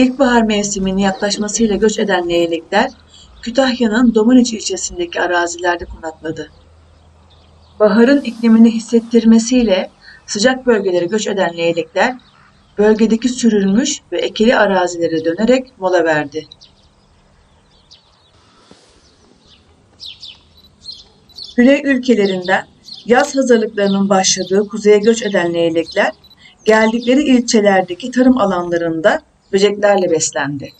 İlkbahar mevsiminin yaklaşmasıyla göç eden leylekler, Kütahya'nın Domaniç ilçesindeki arazilerde konakladı. Baharın iklimini hissettirmesiyle sıcak bölgelere göç eden leylekler, bölgedeki sürülmüş ve ekili arazilere dönerek mola verdi. Güney ülkelerinden yaz hazırlıklarının başladığı kuzeye göç eden leylekler, geldikleri ilçelerdeki tarım alanlarında böceklerle beslendi.